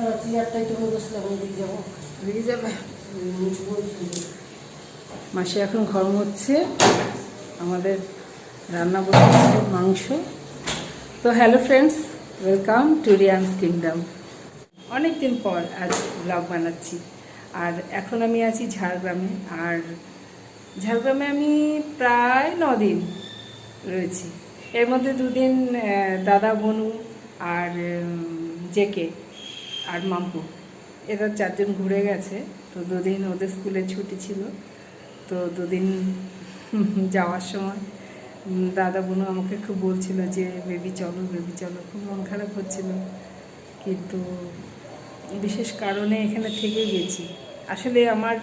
তো যাব। মাসে এখন ঘর হচ্ছে আমাদের রান্না বসেছে মাংস। তো hello friends welcome to Riyans kingdom অনেক দিন পর আজ ব্লগ বানাচ্ছি। আর এখন আমি আছি ঝাড়গ্রামে। আর ঝাড়গ্রামে আমি প্রায় দিন রয়েছি। এর মধ্যে দুদিন দাদা বনু আর জেকে। আর মাম্পু। এরা চারজন ঘুরে গেছে। তো দুদিন ওদের স্কুলে ছুটি ছিল। তো দুদিন যাওয়ার সময় দাদা বোনও আমাকে খুব বলছিল যে, বেবি, চলো বেবি, চলো। খুব মন খারাপ হচ্ছিল। কিন্তু বিশেষ কারণে এখানে থেকে গেছি। আসলে আমার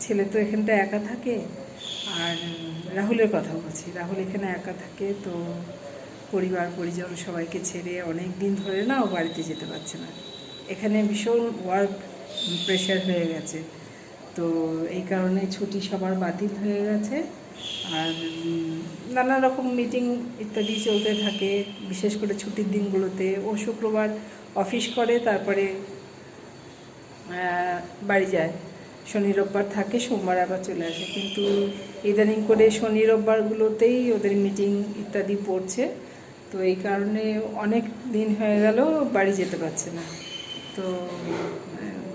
ছেলে তো এখানটা একা থাকে। আর রাহুলের কথা বলছি। রাহুল এখানে একা থাকে, তো পরিবার, পরিজন সবাইকে ছেড়ে অনেক দিন ধরে না ও বাড়িতে যেতে পারছে না। এখানে ভীষণ ওয়ার্ক প্রেশার হয়ে গেছে। তো এই কারণে ছুটি সবার বাতিল হয়ে গেছে। আর নানা রকম মিটিং ইত্যাদি চলতে থাকে, বিশেষ করে ছুটির দিনগুলোতে। ও শুক্রবার অফিস করে, তারপরে বাড়ি যায়। শনি রোববার থাকে, সোমবার আবার চলে আসে। কিন্তু ইদানিং করে শনি রোববারগুলোতেই ওদের মিটিং ইত্যাদি পড়ছে। তো এই কারণে অনেক দিন হয়ে গেল বাড়ি যেতে পারছে না। তো,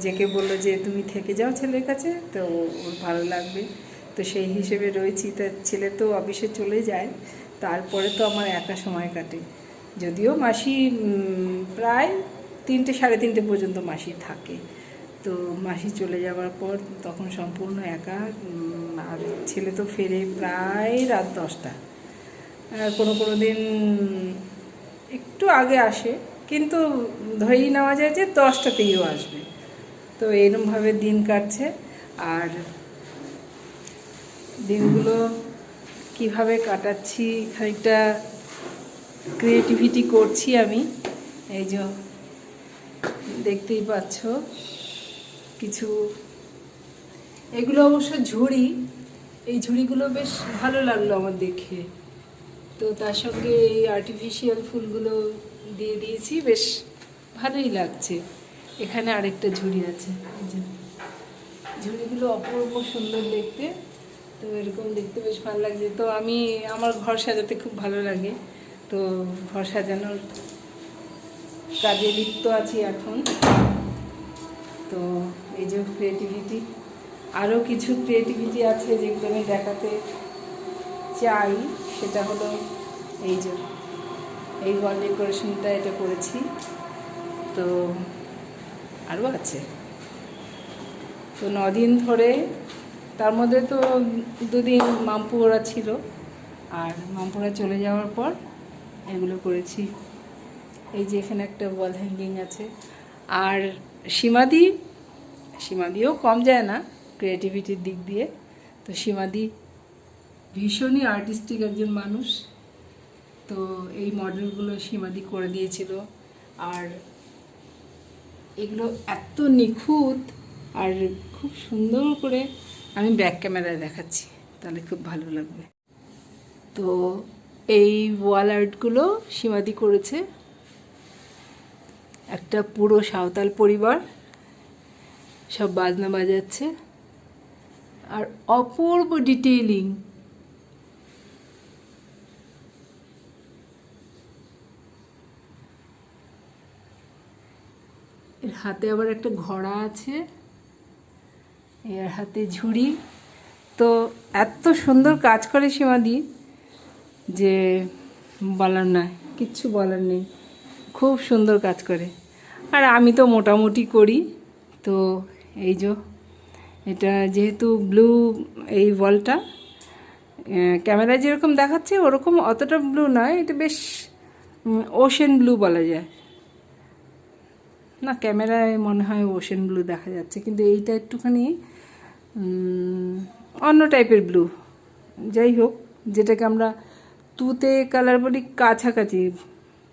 জেকে বলল যে, তুমি থেকে যাও ছেলের কাছে। তো ওর ভালো লাগবে। তো সেই হিসেবে রয়েছি। তা ছেলে তো অফিসে চলে যায়। তারপরে তো আমার একা সময় কাটে। যদিও মাসি প্রায় তিনটে, সাড়ে তিনটে পর্যন্ত মাসি থাকে। তো মাসি চলে যাওয়ার পর তখন সম্পূর্ণ একা। আর ছেলে তো ফেরে প্রায় রাত দশটা। কোনো কোনো দিন একটু আগে আসে, কিন্তু ধরেই নেওয়া যায় যে দশটাতেইও আসবে। তো এরমভাবে দিন কাটছে, আর দিনগুলো কীভাবে কাটাচ্ছি, খানিকটা ক্রিয়েটিভিটি করছি আমি। এই যে দেখতেই পাচ্ছ, কিছু এগুলো অবশ্য ঝুড়ি, এই ঝুড়িগুলো বেশ ভালো লাগল আমার দেখে। তো তার সঙ্গে এই আর্টিফিশিয়াল ফুলগুলো দিয়ে দিয়েছি, বেশ ভালোই লাগছে। এখানে আরেকটা ঝুড়ি আছে ঝুড়িগুলো অপূর্ব সুন্দর দেখতে, তো এরকম দেখতে বেশ ভালো লাগছে। তো আমি, আমার ঘর সাজাতে খুব ভালো লাগে। তো ঘর সাজানোর কাজে লিপ্ত আছি এখন। তো এই যে ক্রিয়েটিভিটি আরও কিছু ক্রিয়েটিভিটি আছে যেগুলো আমি দেখাতে চাই সেটা হলো এই যে, এই ওয়াল ডেকোরেশনটা এটা করেছি। তো আরও আছে। তো নদিন ধরে, তার মধ্যে তো দুদিন মাম্পু ওরা ছিল। আর মাম্পুরা চলে যাওয়ার পর এগুলো করেছি। এই যে এখানে একটা ওয়াল হ্যাঙ্গিং আছে। আর সীমাদি, সীমাদিও কম যায় না ক্রিয়েটিভিটির দিক দিয়ে। তো সীমাদি ভীষণই আর্টিস্টিক একজন মানুষ। তো এই মডেলগুলো সীমাদি করে দিয়েছিল। আর এগুলো এত নিখুঁত আর খুব সুন্দর করে আমি ব্যাক ক্যামেরায় দেখাচ্ছি। তাহলে খুব ভালো লাগবে। তো এই ওয়াল আর্টগুলো সীমাদি করেছে। একটা পুরো সাঁওতাল পরিবার। সব বাজনা বাজাচ্ছে। আর অপূর্ব ডিটেইলিং এর হাতে আবার একটা ঘোড়া আছে। এর হাতে ঝুড়ি। তো এত সুন্দর কাজ করে সীমাদি যে বলার নয়, কিচ্ছু বলার নেই। খুব সুন্দর কাজ করে। আর আমি তো মোটামুটি করি। তো এই যে, এটা যেহেতু ব্লু এই বলটা ক্যামেরায় যেরকম দেখাচ্ছে, ওরকম অতটা ব্লু নয়। এটা বেশ ওশেন ব্লু বলা যায়। না, ক্যামেরায় মনে হয় ওশেন ব্লু দেখা যাচ্ছে, কিন্তু এইটা একটুখানি অন্য টাইপের ব্লু যাই হোক, যেটাকে আমরা তুতে কালার বলি, কাছাকাছি,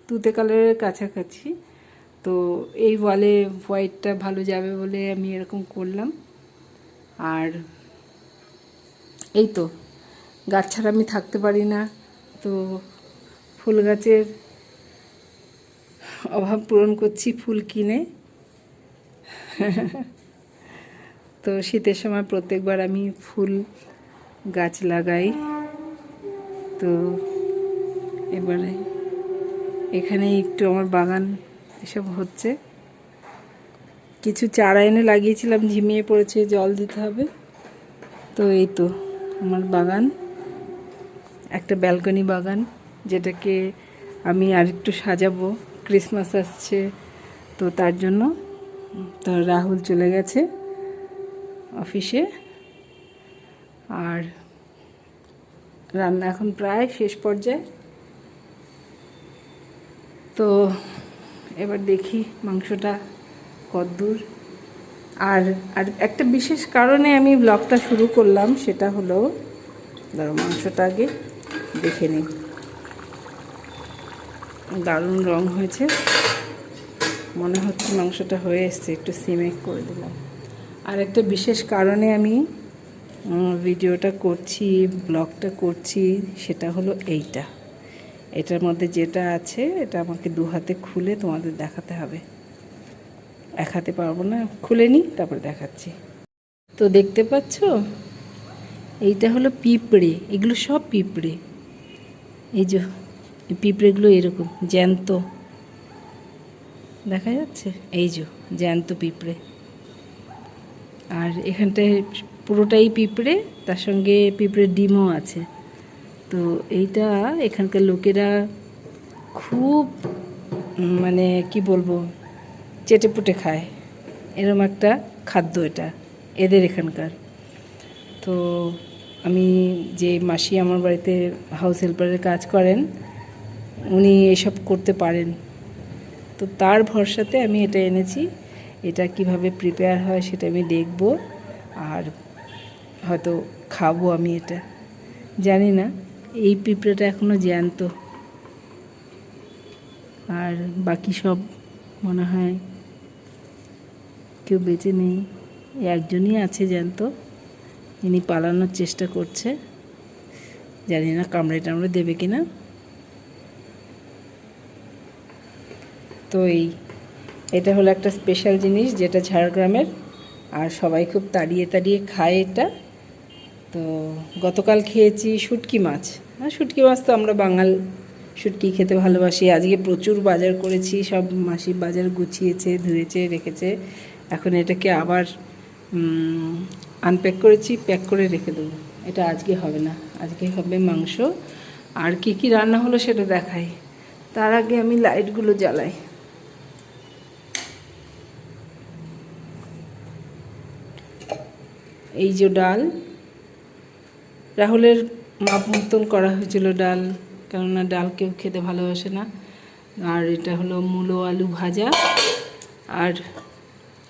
তুতে কালারের কাছাকাছি। তো এই ওয়ালে হোয়াইটটা ভালো যাবে বলে আমি এরকম করলাম। আর এই তো, গাছ ছাড়া আমি থাকতে পারি না। তো ফুল গাছের অভাব পূরণ করছি ফুল কিনে। তো শীতের সময় প্রত্যেকবার আমি ফুল গাছ লাগাই। তো এবারে এখানে একটু আমার বাগান এসব হচ্ছে। কিছু চারা এনে লাগিয়েছিলাম, ঝিমিয়ে পড়েছে, জল দিতে হবে। তো এই তো আমার বাগান। একটা ব্যালকনি বাগান, যেটাকে আমি আর একটু সাজাবো। ক্রিসমাস আসছে, তো তার জন্য, তো রাহুল চলে গেছে অফিসে আর রান্না এখন প্রায় শেষ পর্যায়ে। তো এবার দেখি মাংসটা কদ্দূর। আর আর একটা বিশেষ কারণে আমি ব্লগটা শুরু করলাম, সেটা হলো, ধরো মাংসটা আগে দেখে নিই। দারুণ রং হয়েছে। মনে হচ্ছে মাংসটা হয়ে এসছে, একটু সিমেক করে দিলাম। আর একটা বিশেষ কারণে আমি ভিডিওটা করছি, ব্লগটা করছি, সেটা হলো এইটা। এটার মধ্যে যেটা আছে, এটা আমাকে দু হাতে খুলে তোমাদের দেখাতে হবে। এক হাতে পারব না, খুলে নিই, তারপরে দেখাচ্ছি। তো দেখতে পাচ্ছ? এইটা হলো পিঁপড়ে, এগুলো সব পিঁপড়ে। এই যে পিঁপড়েগুলো এরকম, জ্যান্ত। দেখা যাচ্ছে? এই যে, জ্যান্ত পিঁপড়ে। আর এখানটায় পুরোটাই পিঁপড়ে, তার সঙ্গে পিঁপড়ের ডিমও আছে। তো এইটা এখানকার লোকেরা খুব মানে কি বলব, চেটেপুটে খায়। এরম একটা খাদ্য এটা, এদের এখানকার। তো আমি যে মাসি আমার বাড়িতে হাউস হেল্পারের কাজ করেন উনি এসব করতে পারেন। তো তার ভরসাতে আমি এটা এনেছি। এটা কীভাবে প্রিপেয়ার হয় সেটা আমি দেখব আর হয়তো খাব আমি এটা। জানি না, এই পিঁপড়েটা এখনও জ্যান্ত। আর বাকি সব মনে হয় কেউ বেঁচে নেই। একজনই আছে জ্যান্ত, ইনি পালানোর চেষ্টা করছে। জানি না কামড়ে টামড়ে দেবে কিনা। তো এই এটা হলো একটা স্পেশাল জিনিস যেটা ঝাড়গ্রামের। আর সবাই খুব তাড়িয়ে তাড়িয়ে খায় এটা। তো গতকাল খেয়েছি শুটকি মাছ। হ্যাঁ শুটকি মাছ তো আমরা বাঙাল শুটকি খেতে ভালোবাসি। আজকে প্রচুর বাজার করেছি, সব মাসি বাজার গুছিয়েছে, ধুয়েছে, রেখেছে। এখন এটাকে আবার আনপ্যাক করেছি প্যাক করে রেখে দেবো। এটা আজকে হবে না। আজকে হবে মাংস। আর কি কি রান্না হলো সেটা দেখাই। তার আগে আমি লাইটগুলো জ্বালাই। এই যে ডাল, রাহুলের মাপ মতন করা হয়েছিল ডাল, কেননা ডাল কেউ খেতে ভালোবাসে না। আর এটা হলো মূলো আলু ভাজা। আর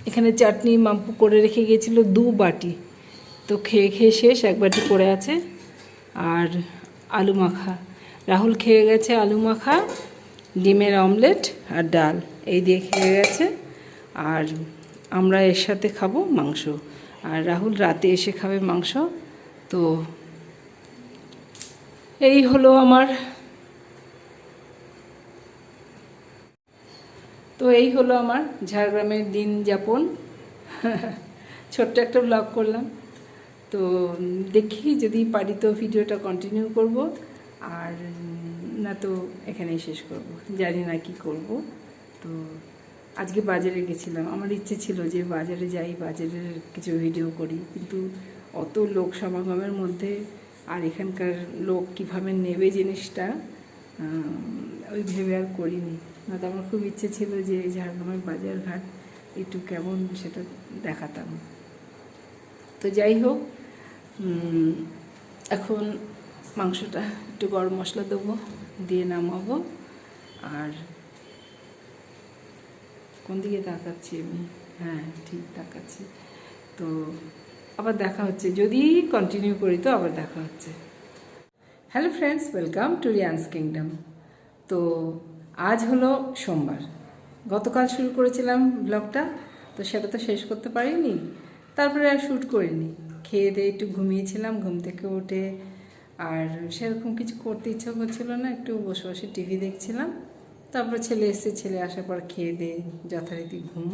এখানে চাটনি মাপু করে রেখে গিয়েছিল দু বাটি। তো খেয়ে খেয়ে শেষ, এক বাটি পড়ে আছে। আর আলু মাখা। রাহুল খেয়ে গেছে আলু মাখা, ডিমের অমলেট আর ডাল। এই দিয়ে খেয়ে গেছে। আর আমরা এর সাথে খাব মাংস। আর রাহুল রাতে এসে খাবে মাংস, তো এই হলো আমার। তো এই হলো আমার ঝাড়গ্রামের দিন যাপন। ছোট্ট একটা ব্লগ করলাম। তো দেখি যদি পারি তো ভিডিওটা কন্টিনিউ করব। আর না তো এখানেই শেষ করব। জানি না কি করব। তো আজকে বাজারে গেছিলাম। আমার ইচ্ছে ছিল যে বাজারে যাই, বাজারের কিছু ভিডিও করি। কিন্তু অত লোক সমাগমের মধ্যে আর এখানকার লোক কীভাবে নেবে জিনিসটা ওই ভেবে আর করিনি। না তো আমার খুব ইচ্ছে ছিল যে ঝাড়গ্রামের বাজারঘাট একটু কেমন সেটা দেখাতাম। তো যাই হোক এখন মাংসটা একটু গরম মশলা দেবো, দিয়ে নামাবো। আর কোন দিকে তাকাচ্ছি আমি। হ্যাঁ ঠিক তাকাচ্ছি। তো আবার দেখা হচ্ছে। যদি কন্টিনিউ করি তো আবার দেখা হচ্ছে। Hello friends welcome to Riyans kingdom তো আজ হলো সোমবার। গতকাল শুরু করেছিলাম ব্লগটা। তো সেটা তো শেষ করতে পারিনি। তারপরে আর শ্যুট করিনি। খেয়ে দিয়ে একটু ঘুমিয়েছিলাম, ঘুম থেকে উঠে। আর সেরকম কিছু করতে ইচ্ছা করছিল না। একটু বসে বসে টিভি দেখছিলাম। তারপর ছেলে এসছে ছেলে আসার পর খেয়ে দিয়ে যথারীতি ঘুম।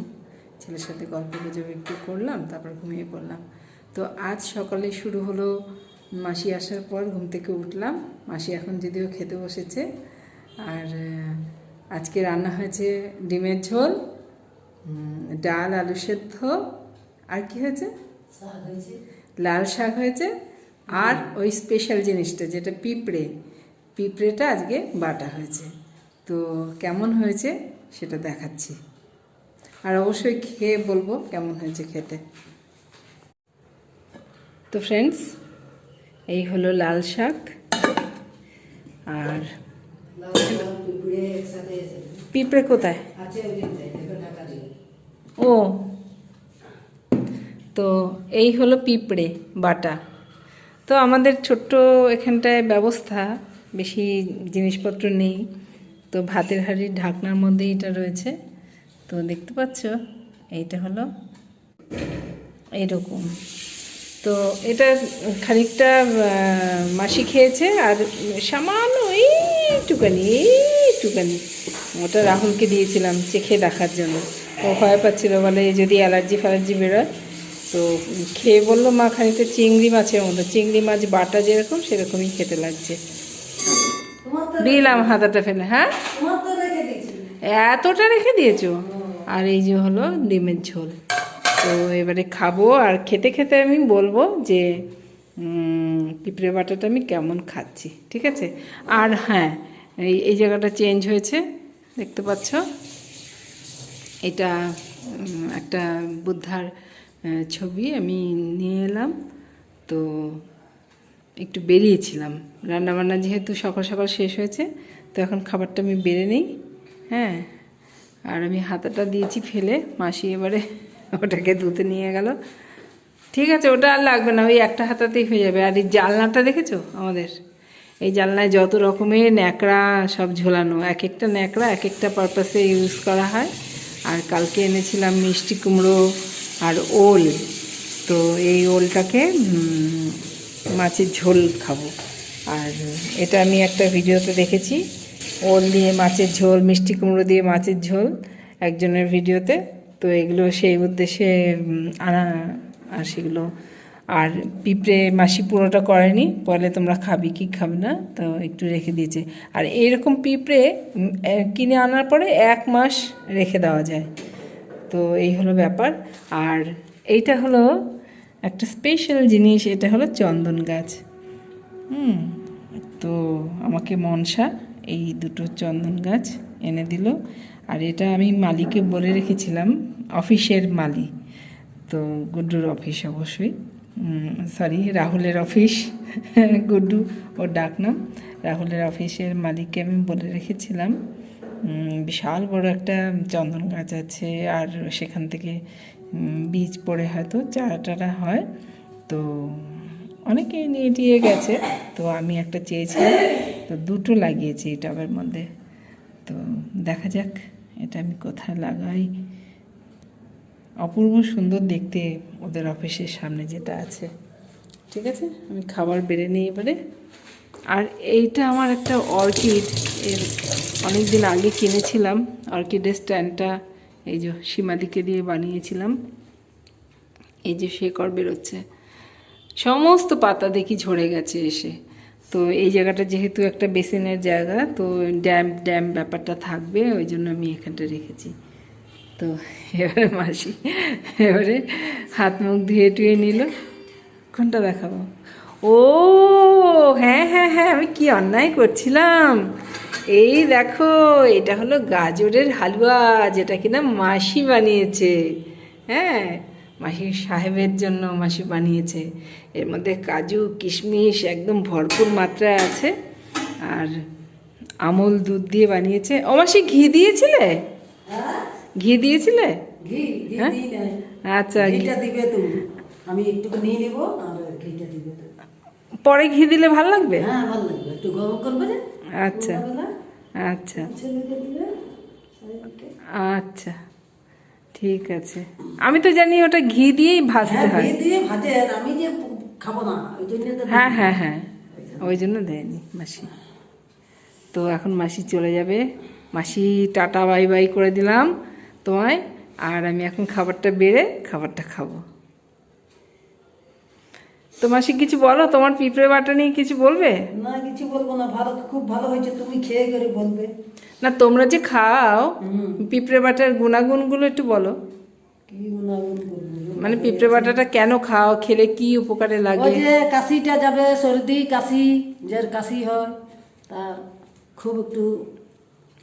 ছেলের সাথে গল্প গুজব একটু করলাম তারপর ঘুমিয়ে পড়লাম। তো আজ সকালে শুরু হলো মাসি আসার পর ঘুম থেকে উঠলাম। মাসি এখন যদিও খেতে বসেছে আর আজকে রান্না হয়েছে ডিমের ঝোল ডাল আলু সেদ্ধ আর কি হয়েছে? লাল শাক হয়েছে আর ওই স্পেশাল জিনিসটা যেটা পিঁপড়ে। পিঁপড়েটা আজকে বাটা হয়েছে। তো কেমন হয়েছে সেটা দেখাচ্ছি। আর অবশ্যই খেয়ে বলব কেমন হয়েছে খেতে। তো ফ্রেন্ডস এই হলো লাল শাক আর পিঁপড়ে কোথায়? ও। তো এই হলো পিঁপড়ে বাটা। তো আমাদের ছোট্ট এখানটায় ব্যবস্থা, বেশি জিনিসপত্র নেই। তো ভাতের হাঁড়ির ঢাকনার মধ্যে এটা রয়েছে। তো দেখতে পাচ্ছ, এইটা হলো এইরকম তো এটা খানিকটা মাসি খেয়েছে আর সামান্য এইটুকানি এইটুকানি। ওটা রাহুলকে দিয়েছিলাম চেখে দেখার জন্য। ও ভয় পাচ্ছিল, বলে যদি অ্যালার্জি ফ্যালার্জি বেরোয়, তো খেয়ে বলল মা খানিকটা চিংড়ি মাছের মতো। চিংড়ি মাছ বাটা যেরকম, সেরকমই খেতে লাগছে। দিলাম হাতাটা ফেলে হ্যাঁ? এতটা রেখে দিয়েছ? আর এই যে হলো ডিমের ঝোল। তো এবারে খাব আর খেতে খেতে আমি বলব যে পিঁপড়ে বাটাটা আমি কেমন খাচ্ছি ঠিক আছে? আর হ্যাঁ এই এই জায়গাটা চেঞ্জ হয়েছে দেখতে পাচ্ছ? এটা একটা বুদ্ধার ছবি আমি নিয়ে এলাম। তো একটু বেরিয়েছিলাম। রান্নাবান্না যেহেতু সকাল সকাল শেষ হয়েছে, তো এখন খাবারটা আমি বেড়ে নিই হ্যাঁ। আর আমি হাতাটা দিয়েছি ফেলে, মাসি এবারে ওটাকে ধুতে নিয়ে গেল। ঠিক আছে, ওটা আর লাগবে না, ওই একটা হাতাতেই হয়ে যাবে। আর এই জালনাটা দেখেছ আমাদের? এই জালনায় যত রকমের ন্যাকড়া সব ঝোলানো, এক একটা ন্যাকড়া এক একটা পারপাসে ইউজ করা হয়। আর কালকে এনেছিলাম মিষ্টি কুমড়ো আর ওল। তো এই ওলটাকে মাছের ঝোল খাব। আর এটা আমি একটা ভিডিওতে দেখেছি। ওল দিয়ে মাছের ঝোল, মিষ্টি কুমড়ো দিয়ে মাছের ঝোল একজনের ভিডিওতে। তো এগুলো সেই উদ্দেশ্যে আনা, আর সেগুলো। আর পিঁপড়ে মাসি পুরোটা করেনি, বলে তোমরা খাবি কি খাবে না, তো একটু রেখে দিয়েছে। আর এইরকম পিঁপড়ে কিনে আনার পরে এক মাস রেখে দেওয়া যায়। তো এই হলো ব্যাপার। আর এইটা হলো একটা স্পেশাল জিনিস, এটা হলো চন্দন গাছ। হুম, তো আমাকে মনসা এই দুটো চন্দন গাছ এনে দিল। আর এটা আমি মালিকে বলে রেখেছিলাম, অফিসের মালি। তো গুড্ডুর অফিস অবশ্যই। সরি রাহুলের অফিস। গুড্ডু, ওর ডাক নাম। রাহুলের অফিসের মালিককে আমি বলে রেখেছিলাম। বিশাল বড় একটা চন্দন গাছ আছে। আর সেখান থেকে বীজ পড়ে হয়তো চারা টারা হয়। তো অনেকেই নিয়ে টিয়ে গেছে। তো আমি একটা চেয়েছিলাম, তো দুটো লাগিয়েছি টবের মধ্যে। তো দেখা যাক, এটা আমি কোথায় লাগাই। অপূর্ব সুন্দর দেখতে ওদের অফিসের সামনে যেটা আছে। ঠিক আছে? আমি খাবার বেড়ে নিই এবারে। আর এইটা আমার একটা অর্কিড। এর অনেক দিন আগে কিনেছিলাম। অর্কিডের স্ট্যান্ডটা এই যে সীমাদিকে দিয়ে বানিয়েছিলাম। এই যে শেকড় বেরোচ্ছে। সমস্ত পাতা দেখি ঝরে গেছে এসে। তো এই জায়গাটা যেহেতু একটা বেসিনের জায়গা, তো ড্যাম ড্যাম ব্যাপারটা থাকবে, ওই জন্য আমি এখানটা রেখেছি। তো এবারে মাসি এবারে হাত মুখ ধুয়ে টুয়ে নিল। কোনটা দেখাবো? ও হ্যাঁ হ্যাঁ হ্যাঁ আমি কি অন্যায় করছিলাম? এই দেখো এটা হলো গাজরের হালুয়া যেটা কিনা মাসি বানিয়েছে। হ্যাঁ মাসি সাহেবের জন্য মাসি বানিয়েছে। এর মধ্যে কাজু কিশমিশ একদম ভরপুর মাত্রায় আছে। আর আমল দুধ দিয়ে বানিয়েছে। ও মাসি ঘি দিয়েছিলে? ঘি দিয়েছিলে? হ্যাঁ? আচ্ছা দিবে আমি একটু নিয়ে নেব আর ঘিটা দিবে পরে ঘি দিলে ভালো লাগবে? হ্যাঁ ভালো লাগবে। একটু গরম করবে আচ্ছা। আচ্ছা। আচ্ছা ঠিক আছে। আমি তো জানি ওটা ঘি দিয়েই ভাজতে হ্যাঁ হয়। ঘি দিয়ে ভাজে আমি যে খাব না ওই জন্য হ্যাঁ হ্যাঁ হ্যাঁ ওই জন্য দেয়নি মাসি। তো এখন মাসি চলে যাবে। মাসি টাটা বাই বাই করে দিলাম তোমায়। আর আমি এখন খাবারটা বেড়ে খাবারটা খাব। তো সে কিছু বলো? তোমার পিঁপড়ে বাটা নিয়ে কিছু বলবে? না কিছু বলব না। ভালো খুব ভালো হয়েছে। তুমি খেয়ে করে বলবে। না তোমরা যে খাও পিঁপড়ে বাটার গুণাগুণগুলো একটু বলো। কি গুণাগুণ মানে পিঁপড়ে বাটাটা কেন খাও? খেলে কি উপকারে ওই লাগে? যে কাশিটা যাবে সর্দি কাশি যার কাশি হয় তা খুব একটু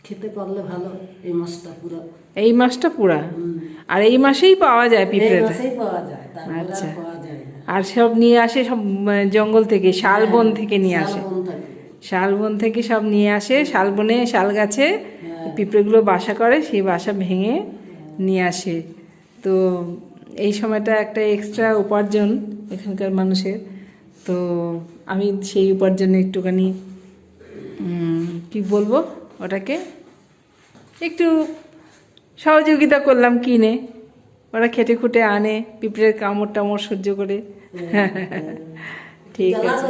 খেতে পারলে ভালো এই মাছটা পুরো। এই মাসটা পুরা? আর এই মাসেই পাওয়া যায় এই মাসেই পাওয়া যায়। আচ্ছা। আর সব নিয়ে আসে সব জঙ্গল থেকে শালবন থেকে নিয়ে আসে। শালবন থেকে। সব নিয়ে আসে শালবনে শাল গাছে হ্যাঁ। পিঁপড়েগুলো বাসা করে সেই বাসা ভেঙে নিয়ে আসে। তো এই সময়টা একটা এক্সট্রা উপার্জন এখানকার মানুষের। তো আমি সেই উপার্জনে একটুখানি কি বলব ওটাকে একটু সহযোগিতা করলাম কিনে। ওরা খেটে খুটে আনে পিঁপড়ের কামড় টামড় সহ্য করে। ঠিক আছে।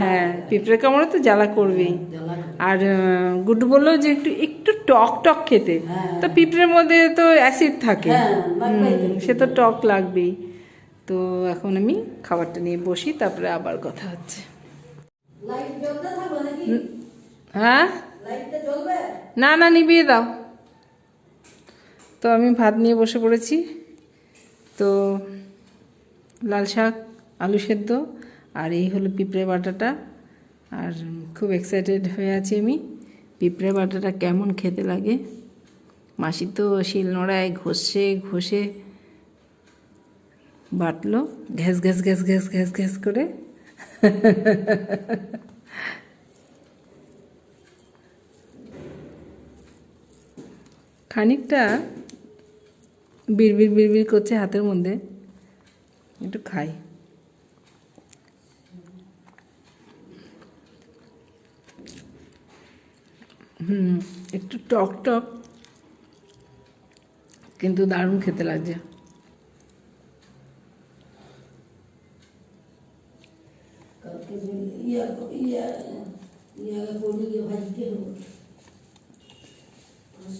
হ্যাঁ পিঁপড়ের কামড়ে তো জ্বালা করবেই। আর গুড্ডু বলল যে একটু একটু টক টক খেতে। হ্যাঁ। তো পিঁপড়ের মধ্যে তো অ্যাসিড থাকে। হ্যাঁ, সে তো টক লাগবেই। তো এখন আমি খাবারটা নিয়ে বসি তারপরে আবার কথা হচ্ছে। হ্যাঁ? না না নিবিয়ে দাও। তো আমি ভাত নিয়ে বসে পড়েছি। তো লাল শাক, আলু সেদ্ধ আর এই হলো পিঁপড়ে বাটাটা। আর খুব এক্সাইটেড হয়ে আছি আমি। পিঁপড়ে বাটাটা কেমন খেতে লাগে? মাসি তো শিলনোড়ায় ঘষে ঘষে বাটলো। ঘ্যাস ঘ্যাস ঘ্যাস ঘ্যাস ঘ্যাস ঘ্যাস করে। খানিকটা বিড়বিড় বিড়বিড় করছে হাতের মধ্যে। একটু খাই। হুম একটু টক টক কিন্তু দারুণ খেতে লাগছে। ইয়া ইয়া ইয়া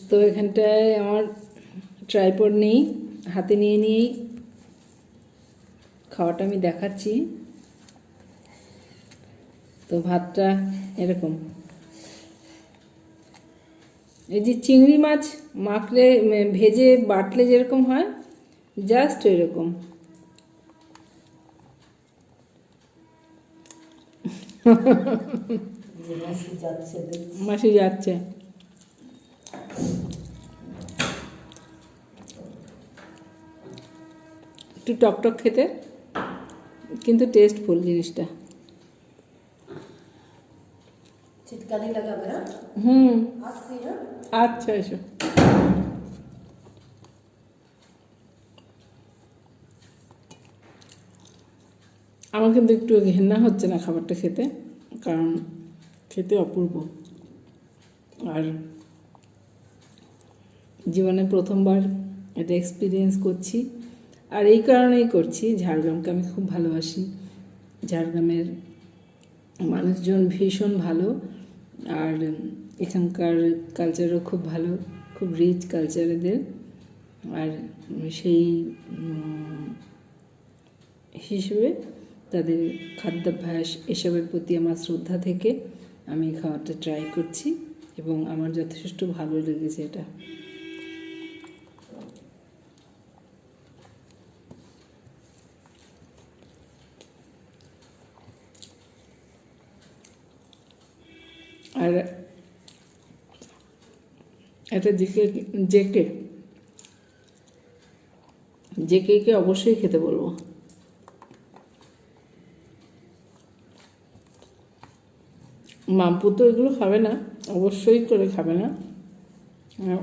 তো এখানটায় আমার ট্রাইপড নেই হাতে নিয়ে নিয়েই খাওয়াটা আমি দেখাচ্ছি। তো ভাতটা এরকম। এই যে চিংড়ি মাছ মাখলে ভেজে বাটলে যেরকম হয় জাস্ট এরকম। মাসি যাচ্ছে। একটু টকটক খেতে কিন্তু টেস্টফুল জিনিসটা। হ্যাঁ? হুম। হ্যাঁ? আচ্ছা এসো। আমার কিন্তু একটু ঘেন্না হচ্ছে না খাবারটা খেতে কারণ খেতে অপূর্ব। আর জীবনে প্রথমবার এটা এক্সপিরিয়েন্স করছি। আর এই কারণেই করছি। ঝাড়গ্রামকে আমি খুব ভালোবাসি। ঝাড়গ্রামের মানুষজন ভীষণ ভালো। আর এখানকার কালচারও খুব ভালো, খুব রিচ কালচার এদের। আর সেই হিসেবে তাদের খাদ্যাভ্যাস, এসবের প্রতি আমার শ্রদ্ধা থেকে আমি খাওয়াটা ট্রাই করছি এবং আমার যথেষ্ট ভালো লেগেছে এটা। আর এটা জেকে জেকে জেকে কে অবশ্যই খেতে বলব। মাম্পু তো এগুলো খাবে না, অবশ্যই করে খাবে না।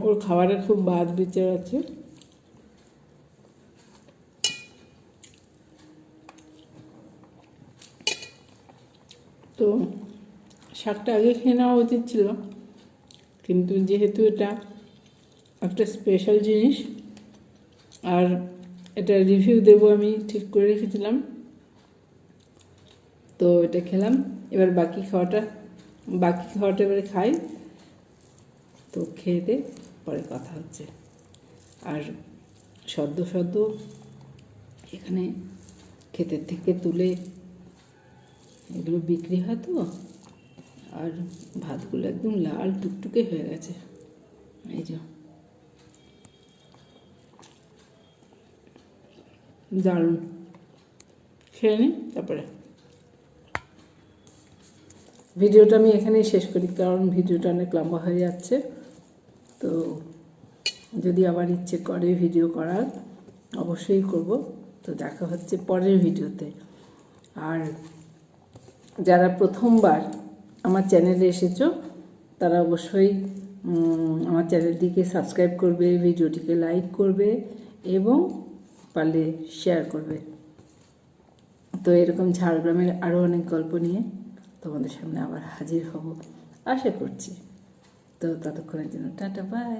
ওর খাবারের খুব বাদ বিচার আছে। তো শাকটা আগে খেয়ে নেওয়া উচিত ছিল। কিন্তু যেহেতু এটা একটা স্পেশাল জিনিস, আর এটা রিভিউ দেব আমি ঠিক করে রেখেছিলাম। তো এটা খেলাম। এবার বাকি খাওয়াটা বাকি খাওয়াটা এবারে খাই। তো খেয়ে পরে কথা হচ্ছে। আর সদ্য সদ্য এখানে ক্ষেতের থেকে তুলে এগুলো বিক্রি হয় তো? আর ভাতগুলো একদম লাল টুকটুকে হয়ে গেছে। এই যে। দারুণ। খেয়ে নিই তারপরে। ভিডিওটা আমি এখানেই শেষ করি, কারণ ভিডিওটা অনেক লম্বা হয়ে যাচ্ছে। তো যদি আবার ইচ্ছে করে ভিডিও করার, অবশ্যই করব। তো দেখা হচ্ছে পরের ভিডিওতে। আর যারা প্রথমবার আমার চ্যানেলে এসেছ, তারা অবশ্যই আমার চ্যানেলটিকে সাবস্ক্রাইব করবে, ভিডিওটিকে লাইক করবে এবং পারলে শেয়ার করবে। তো এরকম ঝাড়গ্রামের আরও অনেক গল্প নিয়ে তোমাদের সামনে আবার হাজির হব, আশা করছি। তো ততক্ষণের জন্য টাটা বাই